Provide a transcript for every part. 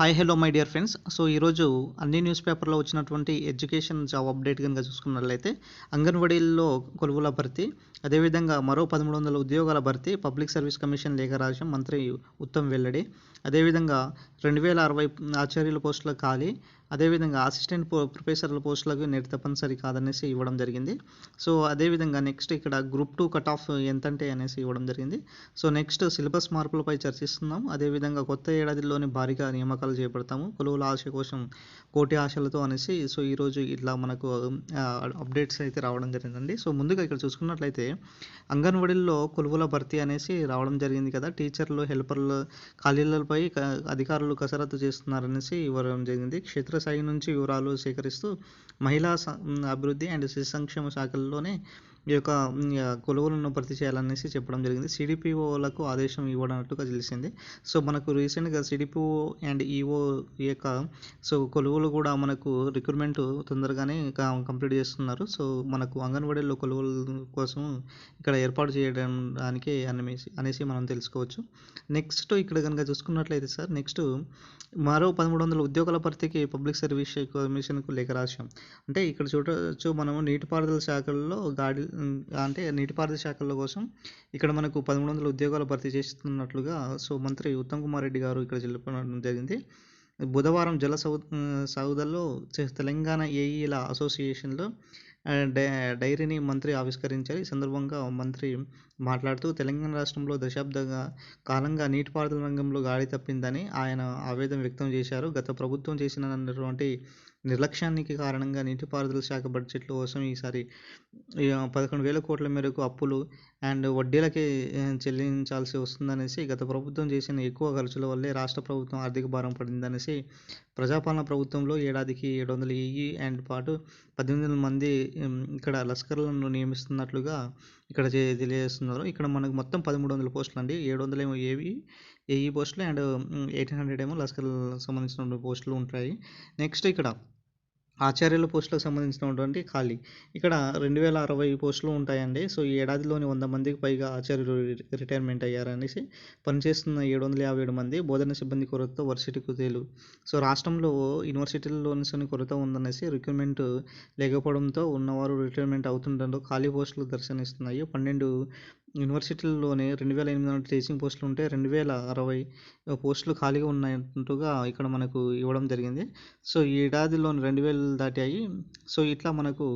Hi hello my dear friends so ఈరోజు అన్ని news పేపర్లో వచ్చినటువంటి ఎడ్యుకేషన్ జాబ్ అప్డేట్ కనుక చూసుకున్నట్లయితే అంగన్వాడీల్లో కొలువుల భర్తీ అదేవిధంగా మరో పదమూడు వందల ఉద్యోగాల భర్తీ పబ్లిక్ సర్వీస్ కమిషన్ లేఖ రాజ్యం మంత్రి ఉత్తమ్ వెల్లడి అదేవిధంగా రెండు వేల అరవై ఆచార్యుల పోస్టుల ఖాళీ అదేవిధంగా అసిస్టెంట్ ప్రొఫెసర్ల పోస్టులకు నెట్ తప్పనిసరి కాదనేసి ఇవ్వడం జరిగింది. సో అదేవిధంగా నెక్స్ట్ ఇక్కడ గ్రూప్ టూ కట్ ఆఫ్ ఎంతంటే అనేసి ఇవ్వడం జరిగింది. సో నెక్స్ట్ సిలబస్ మార్పులపై చర్చిస్తున్నాం. అదేవిధంగా కొత్త ఏడాదిలోని భారీగా నియామకాలు చేపడతాము. కొలువుల ఆశ కోసం కోటి ఆశలతో అనేసి సో ఈరోజు ఇట్లా మనకు అప్డేట్స్ అయితే రావడం జరిగిందండి. సో ముందుగా ఇక్కడ చూసుకున్నట్లయితే అంగన్వాడీల్లో కొలువుల భర్తీ అనేసి రావడం జరిగింది కదా. టీచర్లు హెల్పర్లు ఖాళీలపై క- అధికారులు కసరత్తు చేస్తున్నారనేసి ఇవ్వడం జరిగింది. క్షేత్ర క్షేత్రస్థాయి నుంచి వివరాలు సేకరిస్తూ మహిళా అభివృద్ధి అండ్ శిశు సంక్షేమ శాఖల్లోనే ఈ యొక్క కొలువులను భర్తీ చేయాలనేసి చెప్పడం జరిగింది. సిడిపిఓలకు ఆదేశం ఇవ్వనట్టుగా తెలిసింది. సో మనకు రీసెంట్గా సిడిపిఓ అండ్ ఈఓ ఈ యొక్క సో కొలువులు కూడా మనకు రిక్రూట్మెంట్ తొందరగానే కంప్లీట్ చేస్తున్నారు. సో మనకు అంగన్వాడీలో కొలువుల కోసం ఇక్కడ ఏర్పాటు చేయడానికి అనేసి అనేసి మనం తెలుసుకోవచ్చు. నెక్స్ట్ ఇక్కడ కనుక చూసుకున్నట్లయితే సార్ నెక్స్ట్ మరో పదమూడు వందల ఉద్యోగాల భర్తీకి పబ్లిక్ సర్వీస్ కమిషన్కు లేఖ రాశాం. అంటే ఇక్కడ చూడవచ్చు మనము నీటిపారుదల శాఖల్లో గాడి అంటే నీటిపారుదల శాఖల కోసం ఇక్కడ మనకు పదమూడు వందల ఉద్యోగాలు భర్తీ చేస్తున్నట్లుగా సో మంత్రి ఉత్తమ్ కుమార్ రెడ్డి గారు ఇక్కడ చెప్పడం జరిగింది. బుధవారం జల సౌ సౌదల్లో తెలంగాణ ఏఈల అసోసియేషన్లో డై డైరీని మంత్రి ఆవిష్కరించారు. ఈ సందర్భంగా మంత్రి మాట్లాడుతూ తెలంగాణ రాష్ట్రంలో దశాబ్దంగా కాలంగా నీటిపారుదల రంగంలో గాడి తప్పిందని ఆయన ఆవేదన వ్యక్తం చేశారు. గత ప్రభుత్వం చేసినటువంటి నిర్లక్ష్యానికి కారణంగా నీటిపారుదల శాఖ బడ్జెట్లో కోసం ఈసారి పదకొండు వేల కోట్ల మేరకు అప్పులు అండ్ వడ్డీలకి చెల్లించాల్సి వస్తుందనేసి గత ప్రభుత్వం చేసిన ఎక్కువ ఖర్చుల వల్లే రాష్ట్ర ప్రభుత్వం ఆర్థిక భారం పడిందనేసి ప్రజాపాలన ప్రభుత్వంలో ఏడాదికి ఏడు వందల ఏఈ అండ్ పాటు పద్దెనిమిది వందల మంది ఇక్కడ లష్కర్లను నియమిస్తున్నట్లుగా ఇక్కడ తెలియజేస్తున్నారు. ఇక్కడ మనకు మొత్తం పదమూడు వందల పోస్టులు అండి ఏడు వందలు ఏమో ఏవి ఏఈ పోస్టులు అండ్ ఎయిట్ హండ్రెడ్ ఏమో లస్కర్ సంబంధించిన పోస్టులు ఉంటాయి. నెక్స్ట్ ఇక్కడ ఆచార్యుల పోస్టులకు సంబంధించినటువంటి ఖాళీ. ఇక్కడ రెండు వేల అరవై పోస్టులు ఉంటాయండి. సో ఈ ఏడాదిలోని వంద మందికి పైగా ఆచార్యులు రి- రిటైర్మెంట్ అయ్యారనేసి పనిచేస్తున్న ఏడు వందల యాభై ఏడు మంది బోధన సిబ్బంది కొరతతో వర్సిటీ కుదేలు. సో రాష్ట్రంలో యూనివర్సిటీల్లోని కొరత ఉందనేసి రిక్రూట్మెంట్ లేకపోవడంతో ఉన్నవారు రిటైర్మెంట్ అవుతుండడంతో ఖాళీ పోస్టులు దర్శనమిస్తున్నాయి. పన్నెండు యూనివర్సిటీల్లోనే రెండు వేల ఎనిమిది వందల టీచింగ్ పోస్టులు ఉంటే రెండు వేల అరవై పోస్టులు ఖాళీగా ఉన్నట్టుగా ఇక్కడ మనకు ఇవ్వడం జరిగింది. సో ఈ ఏడాదిలోని రెండు వేలు దాటాయి. సో ఇట్లా మనకు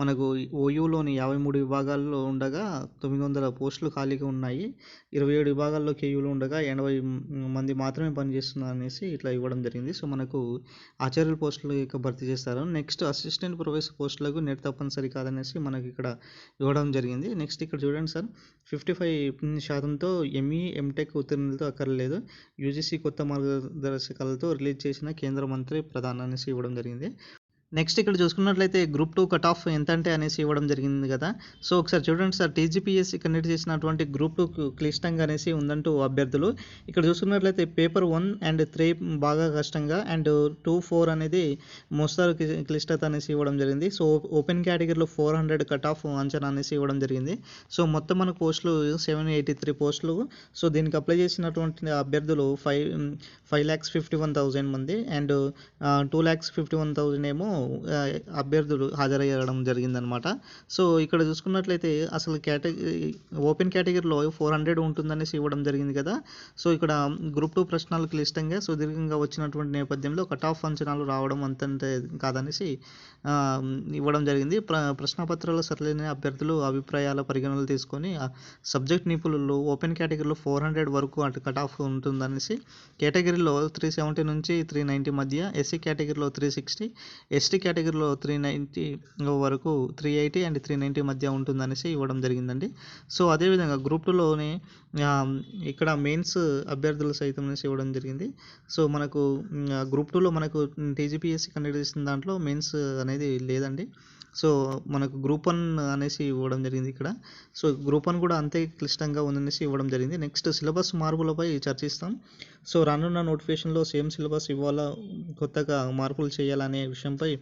మనకు ఓయూలోని యాభై మూడు విభాగాల్లో ఉండగా తొమ్మిది వందల పోస్టులు ఖాళీగా ఉన్నాయి. ఇరవై ఏడు విభాగాల్లో కేయూలో ఉండగా ఎనభై మంది మాత్రమే పనిచేస్తున్నారు అనేసి ఇట్లా ఇవ్వడం జరిగింది. సో మనకు ఆచార్యుల పోస్టులు ఇక భర్తీ చేస్తారు. నెక్స్ట్ అసిస్టెంట్ ప్రొఫెసర్ పోస్టులకు నెట్ తప్పనిసరి కాదనేసి మనకి ఇక్కడ ఇవ్వడం జరిగింది. నెక్స్ట్ ఇక్కడ చూడండి సార్. ఫిఫ్టీ ఫైవ్ శాతంతో ఎంఈ ఎంటెక్ ఉత్తీర్ణులతో అక్కర్లేదు. యూజీసీ కొత్త మార్గదర్శకాలతో రిలీజ్ చేసిన కేంద్ర మంత్రి ప్రధానాన్ని ఇవ్వడం జరిగింది. నెక్స్ట్ ఇక్కడ చూసుకున్నట్లయితే గ్రూప్ టూ కట్ ఆఫ్ ఎంత అంటే అనేసి ఇవ్వడం జరిగింది కదా. సో ఒకసారి చూడండి సార్ టీజీపీఎస్సీ కండక్ట్ చేసినటువంటి గ్రూప్ టూ క్లిష్టంగా అనేసి ఉందంటూ అభ్యర్థులు. ఇక్కడ చూసుకున్నట్లయితే పేపర్ వన్ అండ్ త్రీ బాగా కష్టంగా అండ్ టూ ఫోర్ అనేది మోస్తారు క్లిష్టత అనేసి ఇవ్వడం జరిగింది. సో ఓపెన్ కేటగిరీలో ఫోర్ హండ్రెడ్ కట్ ఆఫ్ అంచనా అనేసి ఇవ్వడం జరిగింది. సో మొత్తం మన పోస్టులు సెవెన్ ఎయిటీ త్రీ పోస్టులు. సో దీనికి అప్లై చేసినటువంటి అభ్యర్థులు five five lakhs fifty one thousand మంది and two lakhs fifty one thousand ఏమో అభ్యర్థులు హాజరయ్యడం జరిగిందనమాట. సో ఇక్కడ చూసుకున్నట్లయితే అసలు కేటగిరీ ఓపెన్ కేటగిరీలో ఫోర్ హండ్రెడ్ ఉంటుందనేసి ఇవ్వడం జరిగింది కదా. సో ఇక్కడ గ్రూప్ టూ ప్రశ్నలు క్లిష్టంగా సుదీర్ఘంగా వచ్చినటువంటి నేపథ్యంలో కట్ ఆఫ్ అంచనాలు రావడం అంతంటే కాదనేసి ఇవ్వడం జరిగింది. ప్ర ప్రశ్నపత్రాల సరళైన అభ్యర్థులు అభిప్రాయాల పరిగణనలు తీసుకొని ఆ సబ్జెక్ట్ నిపుణులు ఓపెన్ కేటగిరీలో ఫోర్ హండ్రెడ్ వరకు అటు కట్ ఆఫ్ ఉంటుందనేసి కేటగిరీలో త్రీ సెవెంటీ నుంచి త్రీ నైంటీ మధ్య ఎస్సీ కేటగిరీలో త్రీ సిక్స్టీ ఎస్టీ కేటగిరీలో త్రీ నైంటీ వరకు three eighty and three ninety మధ్య ఉంటుందనేసి ఇవ్వడం జరిగిందండి. సో అదేవిధంగా గ్రూప్ టూలోనే ఇక్కడ మెయిన్స్ అభ్యర్థులు సైతం అనేసి ఇవ్వడం జరిగింది. సో మనకు గ్రూప్ టూలో మనకు టీజీపీఎస్సీ కండక్ట్ చేసిన దాంట్లో మెయిన్స్ అనేది లేదండి. సో మనకు గ్రూప్ వన్ అనేసి ఇవ్వడం జరిగింది ఇక్కడ. సో గ్రూప్ వన్ కూడా అంతే క్లిష్టంగా ఉందనేసి ఇవ్వడం జరిగింది. నెక్స్ట్ సిలబస్ మార్పులపై చర్చిస్తాం. సో రానున్న నోటిఫికేషన్లో సేమ్ సిలబస్ ఇవ్వాలా కొత్తగా మార్పులు చేయాలనే విషయంపై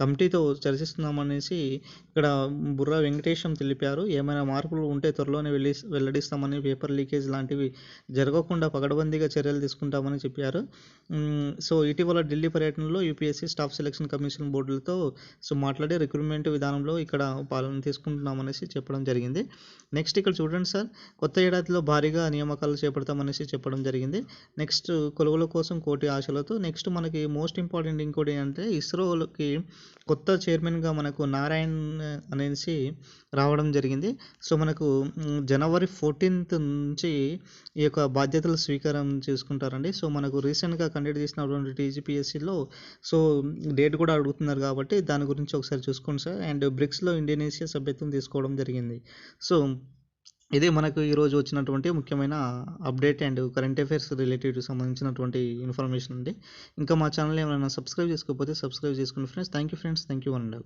కమిటీతో చర్చిస్తున్నామనేసి ఇక్కడ బుర్రా వెంకటేశం తెలిపారు. ఏమైనా మార్పులు ఉంటే త్వరలోనే వెళ్ళి వెల్లడిస్తామని పేపర్ లీకేజ్ లాంటివి జరగకుండా పగడబందీగా చర్యలు తీసుకుంటామని చెప్పారు. సో ఇటీవల ఢిల్లీ పర్యటనలో యూపీఎస్సీ స్టాఫ్ సెలక్షన్ కమిషన్ బోర్డులతో సో మాట్లాడి రిక్రూట్మెంట్ విధానంలో ఇక్కడ పాలన తీసుకుంటున్నామనేసి చెప్పడం జరిగింది. నెక్స్ట్ ఇక్కడ చూడండి సార్ కొత్త ఏడాదిలో భారీగా నియామకాలు చేపడతామనేసి చెప్పడం జరిగింది. నెక్స్ట్ కొలువుల కోసం కోటి ఆశలతో నెక్స్ట్ మనకి మోస్ట్ ఇంపార్టెంట్ ఇంకోటి అంటే ఇస్రోకి కొత్త చైర్మన్గా మనకు నారాయణ్ అనేసి రావడం జరిగింది. సో మనకు జనవరి ఫోర్టీన్త్ నుంచి ఈ యొక్క బాధ్యతలు స్వీకారం చేసుకుంటారండి. సో మనకు రీసెంట్గా కండక్ట్ చేసినటువంటి టీజీపీఎస్సీలో సో డేట్ కూడా అడుగుతున్నారు కాబట్టి దాని గురించి ఒకసారి చూసుకోండి సార్. అండ్ బ్రిక్స్లో ఇండోనేషియా సభ్యత్వం తీసుకోవడం జరిగింది. సో ఇదే మనకు ఈరోజు వచ్చినటువంటి ముఖ్యమైన update and current affairs related సంబంధించినటువంటి ఇన్ఫర్మేషన్ అండి. ఇంకా మా ఛానల్ ఏమైనా సబ్స్క్రైబ్ చేసుకోకపోతే సబ్స్క్రైబ్ చేసుకోండి friends. Thank you friends. Thank you and